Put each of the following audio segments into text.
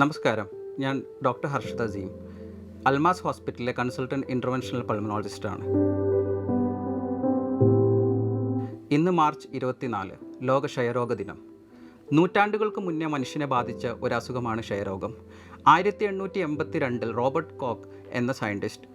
നമസ്കാരം. ഞാൻ ഡോക്ടർ ഹർഷിത അസീം അൽമാസ് ഹോസ്പിറ്റലിലെ കൺസൾട്ടന്റ് ഇന്റർവെൻഷണൽ പൾമനോളജിസ്റ്റാണ് ഇന്ന് മാർച്ച് ഇരുപത്തിനാല് ലോക ക്ഷയരോഗ ദിനം. നൂറ്റാണ്ടുകൾക്ക് മുന്നേ മനുഷ്യനെ ബാധിച്ച ഒരു അസുഖമാണ് ക്ഷയരോഗം. ആയിരത്തി എണ്ണൂറ്റി എൺപത്തി രണ്ടിൽ റോബർട്ട് കോക്ക് എന്ന സയന്റിസ്റ്റ്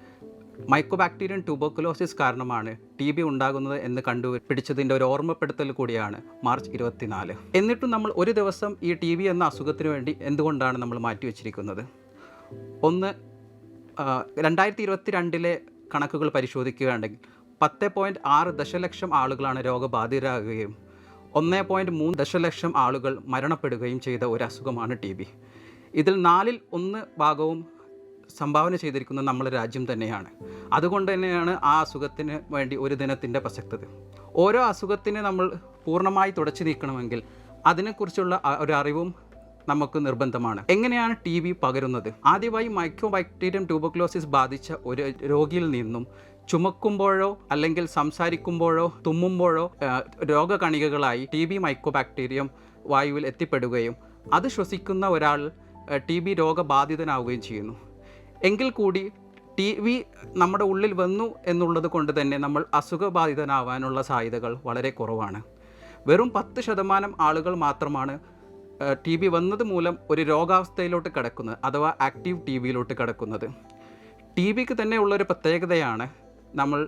മൈക്കോബാക്ടീരിയൻ ട്യൂബോക്കുലോസിസ് കാരണമാണ് ടി ബി ഉണ്ടാകുന്നത് എന്ന് കണ്ടുപിടിച്ചതിന്റെ ഒരു ഓർമ്മപ്പെടുത്തൽ കൂടിയാണ് മാർച്ച് ഇരുപത്തിനാല്. എന്നിട്ടും നമ്മൾ ഒരു ദിവസം ഈ ടി ബി എന്ന അസുഖത്തിന് വേണ്ടി എന്തുകൊണ്ടാണ് നമ്മൾ മാറ്റിവെച്ചിരിക്കുന്നത് ഒന്ന് രണ്ടായിരത്തി ഇരുപത്തി രണ്ടിലെ കണക്കുകൾ പരിശോധിക്കുകയാണെങ്കിൽ പത്ത് പോയിന്റ് ആറ് ദശലക്ഷം ആളുകളാണ് രോഗബാധിതരാകുകയും ഒന്ന് പോയിന്റ് മൂന്ന് ദശലക്ഷം ആളുകൾ മരണപ്പെടുകയും ചെയ്ത ഒരു അസുഖമാണ് ടി ബി. ഇതിൽ നാലിൽ ഒന്ന് ഭാഗവും സംഭാവന ചെയ്തിരിക്കുന്നത് നമ്മളെ രാജ്യം തന്നെയാണ്. അതുകൊണ്ട് തന്നെയാണ് ആ അസുഖത്തിന് വേണ്ടി ഒരു ദിനത്തിന്റെ പ്രസക്തത. ഓരോ അസുഖത്തിനെ നമ്മൾ പൂർണമായി തുടച്ചു നീക്കണമെങ്കിൽ അതിനെക്കുറിച്ചുള്ള ഒരു അറിവും നമുക്ക് നിർബന്ധമാണ്. എങ്ങനെയാണ് ടി ബി പകരുന്നത്? ആദ്യമായി മൈക്രോ ബാക്ടീരിയം ട്യൂബക്ലോസിസ് ബാധിച്ച ഒരു രോഗിയിൽ നിന്നും ചുമക്കുമ്പോഴോ അല്ലെങ്കിൽ സംസാരിക്കുമ്പോഴോ തുമ്മുമ്പോഴോ രോഗകണികകളായി ടി ബി മൈക്രോബാക്ടീരിയം വായുവിൽ എത്തിപ്പെടുകയും അത് ശ്വസിക്കുന്ന ഒരാൾ ടി ബി രോഗബാധിതനാവുകയും ചെയ്യുന്നു. എങ്കിൽ കൂടി ടി വി നമ്മുടെ ഉള്ളിൽ വന്നു എന്നുള്ളത് കൊണ്ട് തന്നെ നമ്മൾ അസുഖബാധിതനാവാനുള്ള സാധ്യതകൾ വളരെ കുറവാണ്. വെറും പത്ത് ശതമാനം ആളുകൾ മാത്രമാണ് ടി ബി വന്നത് മൂലം ഒരു രോഗാവസ്ഥയിലോട്ട് കിടക്കുന്നത് അഥവാ ആക്റ്റീവ് ടി ബിയിലോട്ട് കിടക്കുന്നത്. ടി ബിക്ക് തന്നെ ഉള്ളൊരു പ്രത്യേകതയാണ് നമ്മൾ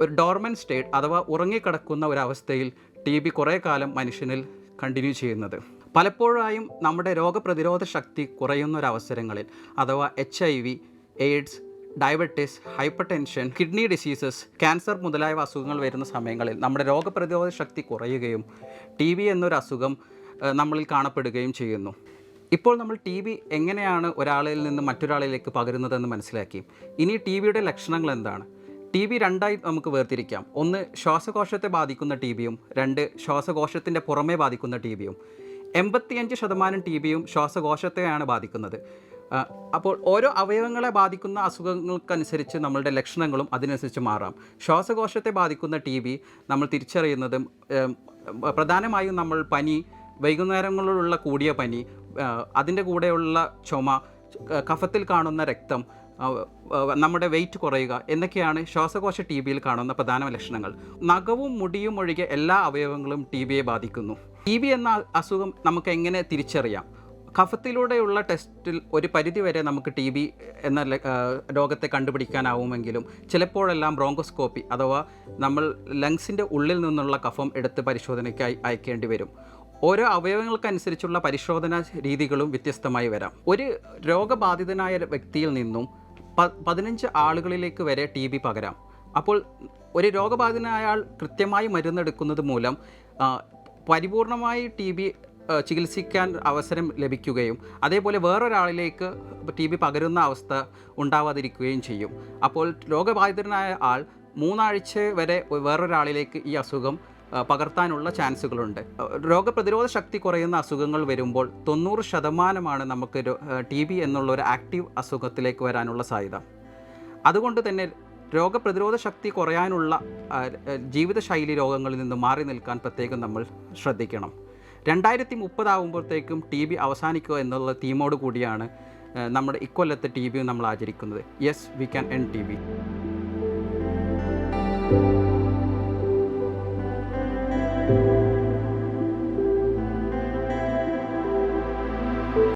ഒരു ഡോർമൻ സ്റ്റേറ്റ് അഥവാ ഉറങ്ങിക്കിടക്കുന്ന ഒരവസ്ഥയിൽ ടി ബി കുറേ കാലം മനുഷ്യനിൽ കണ്ടിന്യൂ ചെയ്യുന്നത്. പലപ്പോഴായും നമ്മുടെ രോഗപ്രതിരോധ ശക്തി കുറയുന്ന ഒരവസരങ്ങളിൽ അഥവാ H I V AIDS diabetes hypertension kidney diseases cancer മുതലായ അസുഖങ്ങൾ വരുന്ന സമയങ്ങളിൽ നമ്മുടെ രോഗപ്രതിരോധ ശക്തി കുറയുകയും ടി ബി എന്നൊരു അസുഖം നമ്മളിൽ കാണപ്പെടുകയും ചെയ്യുന്നു. ഇപ്പോൾ നമ്മൾ ടി ബി എങ്ങനെയാണ് ഒരാളിൽ നിന്ന് മറ്റൊരാളിലേക്ക് പകരുന്നതെന്ന് മനസ്സിലാക്കി. ഇനി ടി ബിയുടെ ലക്ഷണങ്ങൾ എന്താണ്? ടി ബി രണ്ടായി നമുക്ക് വേർതിരിക്കാം. ഒന്ന് ശ്വാസകോശത്തെ ബാധിക്കുന്ന ടി ബിയും രണ്ട് ശ്വാസകോശത്തിന്റെ പുറമേ ബാധിക്കുന്ന ടി ബിയും എൺപത്തിയഞ്ച് ശതമാനം ടി ബിയും ശ്വാസകോശത്തെയാണ് ബാധിക്കുന്നത്. അപ്പോൾ ഓരോ അവയവങ്ങളെ ബാധിക്കുന്ന അസുഖങ്ങൾക്കനുസരിച്ച് നമ്മളുടെ ലക്ഷണങ്ങളും അതിനനുസരിച്ച് മാറാം. ശ്വാസകോശത്തെ ബാധിക്കുന്ന ടി ബി നമ്മൾ തിരിച്ചറിയുന്നതും പ്രധാനമായും നമ്മൾ പനി വൈകുന്നേരങ്ങളിലുള്ള കൂടിയ പനി അതിന്റെ കൂടെയുള്ള ചുമ കഫത്തിൽ കാണുന്ന രക്തം നമ്മുടെ വെയിറ്റ് കുറയുക എന്നൊക്കെയാണ് ശ്വാസകോശ ടി ബിയിൽ കാണുന്ന പ്രധാന ലക്ഷണങ്ങൾ. നഖവും മുടിയും ഒഴികെ എല്ലാ അവയവങ്ങളും ടി ബിയെ ബാധിക്കുന്നു. ടി ബി എന്ന അസുഖം നമുക്ക് എങ്ങനെ തിരിച്ചറിയാം? കഫത്തിലൂടെയുള്ള ടെസ്റ്റിൽ ഒരു പരിധിവരെ നമുക്ക് ടി ബി എന്ന രോഗത്തെ കണ്ടുപിടിക്കാനാവുമെങ്കിലും ചിലപ്പോഴെല്ലാം ബ്രോങ്കോസ്കോപ്പി അഥവാ നമ്മൾ ലങ്സിന്റെ ഉള്ളിൽ നിന്നുള്ള കഫം എടുത്ത് പരിശോധനയ്ക്കായി അയക്കേണ്ടി വരും. ഓരോ അവയവങ്ങൾക്കനുസരിച്ചുള്ള പരിശോധനാ രീതികളും വ്യത്യസ്തമായി വരാം. ഒരു രോഗബാധിതനായ വ്യക്തിയിൽ നിന്നും പ പതിനഞ്ച് ആളുകളിലേക്ക് വരെ ടി ബി പകരാം. അപ്പോൾ ഒരു രോഗബാധിതനായ ആൾ കൃത്യമായി മരുന്നെടുക്കുന്നത് മൂലം പരിപൂർണമായി ടി ബി ചികിത്സിക്കാൻ അവസരം ലഭിക്കുകയും അതേപോലെ വേറൊരാളിലേക്ക് ടി ബി പകരുന്ന അവസ്ഥ ഉണ്ടാവാതിരിക്കുകയും ചെയ്യും. അപ്പോൾ രോഗബാധിതനായ ആൾ മൂന്നാഴ്ച വരെ വേറൊരാളിലേക്ക് ഈ അസുഖം പകർത്താനുള്ള ചാൻസുകളുണ്ട്. രോഗപ്രതിരോധ ശക്തി കുറയുന്ന അസുഖങ്ങൾ വരുമ്പോൾ തൊണ്ണൂറ് ശതമാനമാണ് നമുക്ക് ടി ബി എന്നുള്ള ഒരു ആക്റ്റീവ് അസുഖത്തിലേക്ക് വരാനുള്ള സാധ്യത. അതുകൊണ്ട് തന്നെ രോഗപ്രതിരോധ ശക്തി കുറയാനുള്ള ജീവിതശൈലി രോഗങ്ങളിൽ നിന്ന് മാറി നിൽക്കാൻ പ്രത്യേകം നമ്മൾ ശ്രദ്ധിക്കണം. രണ്ടായിരത്തി മുപ്പതാകുമ്പോഴത്തേക്കും ടി ബി അവസാനിക്കുക എന്നുള്ള തീമോട് കൂടിയാണ് നമ്മുടെ ഇക്കൊല്ലത്തെ ടി ബി നമ്മൾ ആചരിക്കുന്നത്. Yes we can end T B